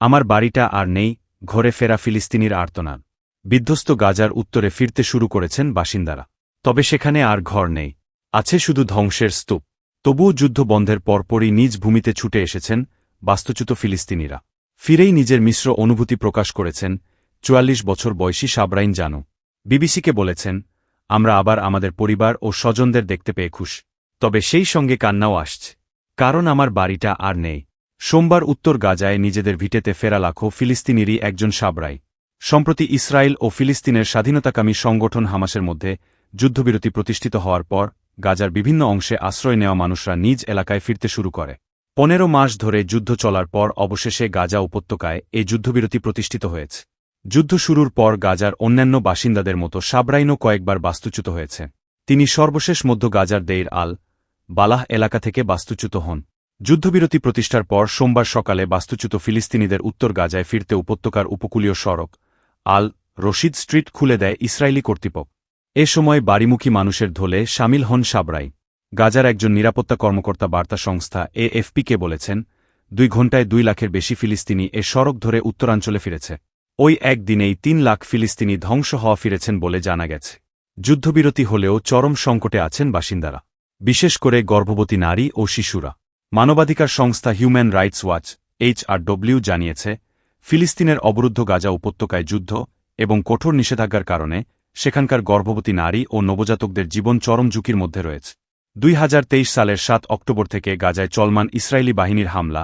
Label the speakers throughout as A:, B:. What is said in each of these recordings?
A: আমার বাড়িটা আর নেই, ঘরে ফেরা ফিলিস্তিনির আর্তনাদ। বিধ্বস্ত গাজার উত্তরে ফিরতে শুরু করেছেন বাসিন্দারা। তবে সেখানে আর ঘর নেই। আছে শুধু ধ্বংসের স্তূপ। তবুও যুদ্ধ বন্ধের পরপরই নিজ ভূমিতে ছুটে এসেছেন বাস্তুচ্যুত ফিলিস্তিনিরা। ফিরেই নিজের মিশ্র অনুভূতি প্রকাশ করেছেন চুয়াল্লিশ বছর বয়সী সাবরাইন জানু। বিবিসিকে বলেছেন, আমরা আবার আমাদের পরিবার ও স্বজনদের দেখতে পেয়ে খুশ। তবে সেই সঙ্গে কান্নাও আসছে। কারণ আমার বাড়িটা আর নেই। সোমবার উত্তর গাজায় নিজেদের ভিটেতে ফেরা লাখো ফিলিস্তিনিরই একজন সাবরাই। সম্প্রতি ইসরায়েল ও ফিলিস্তিনের স্বাধীনতাকামী সংগঠন হামাসের মধ্যে যুদ্ধবিরতি প্রতিষ্ঠিত হওয়ার পর গাজার বিভিন্ন অংশে আশ্রয় নেওয়া মানুষরা নিজ এলাকায় ফিরতে শুরু করে। পনেরো মাস ধরে যুদ্ধ চলার পর অবশেষে গাজা উপত্যকায় এই যুদ্ধবিরতি প্রতিষ্ঠিত হয়েছে। যুদ্ধ শুরুর পর গাজার অন্যান্য বাসিন্দাদের মতো সাবরাইনও কয়েকবার বাস্তুচ্যুত হয়েছে। তিনি সর্বশেষ মধ্য গাজার দেইর আল বালাহ এলাকা থেকে বাস্তুচ্যুত হন। যুদ্ধবিরতি প্রতিষ্ঠার পর সোমবার সকালে বাস্তুচ্যুত ফিলিস্তিনিদের উত্তর গাজায় ফিরতে উপত্যকার উপকূলীয় সড়ক আল রশিদ স্ট্রিট খুলে দেয় ইসরায়েলি কর্তৃপক্ষ। এ সময় বাড়িমুখী মানুষের ধোলে সামিল হন সাবরাই। গাজার একজন নিরাপত্তা কর্মকর্তা বার্তা সংস্থা এএফপিকে বলেছেন, দুই ঘণ্টায় দুই লাখের বেশি ফিলিস্তিনি এ সড়ক ধরে উত্তরাঞ্চলে ফিরেছে। ওই একদিনেই তিন লাখ ফিলিস্তিনি ধ্বংস হওয়া ফিরেছেন বলে জানা গেছে। যুদ্ধবিরতি হলেও চরম সংকটে আছেন বাসিন্দারা, বিশেষ করে গর্ভবতী নারী ও শিশুরা। মানবাধিকার সংস্থা হিউম্যান রাইটস ওয়াচ এইচআরডব্লিউ জানিয়েছে, ফিলিস্তিনের অবরুদ্ধ গাজা উপত্যকায় যুদ্ধ এবং কঠোর নিষেধাজ্ঞার কারণে সেখানকার গর্ভবতী নারী ও নবজাতকদের জীবন চরম ঝুঁকির মধ্যে রয়েছে। দুই হাজার তেইশ সালের সাত অক্টোবর থেকে গাজায় চলমান ইসরায়েলি বাহিনীর হামলা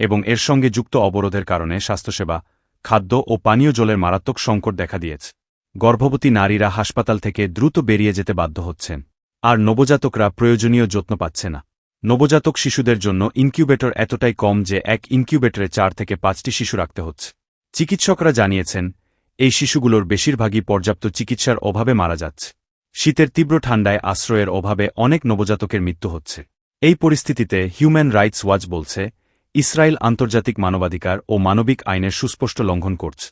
A: এবং এর সঙ্গে যুক্ত অবরোধের কারণে স্বাস্থ্যসেবা, খাদ্য ও পানীয় জলের মারাত্মক সংকট দেখা দিয়েছে। গর্ভবতী নারীরা হাসপাতাল থেকে দ্রুত বেরিয়ে যেতে বাধ্য হচ্ছেন, আর নবজাতকরা প্রয়োজনীয় যত্ন পাচ্ছে না। নবজাতক শিশুদের জন্য ইনকিউবেটর এতটাই কম যে এক ইনকিউবেটরে চার থেকে পাঁচটি শিশু রাখতে হচ্ছে। চিকিৎসকরা জানিয়েছেন, এই শিশুগুলোর বেশিরভাগই পর্যাপ্ত চিকিৎসার অভাবে মারা যাচ্ছে। শীতের তীব্র ঠান্ডায় আশ্রয়ের অভাবে অনেক নবজাতকের মৃত্যু হচ্ছে। এই পরিস্থিতিতে হিউম্যান রাইটস ওয়াচ বলছে, ইসরায়েল আন্তর্জাতিক মানবাধিকার ও মানবিক আইনের সুস্পষ্ট লঙ্ঘন করছে।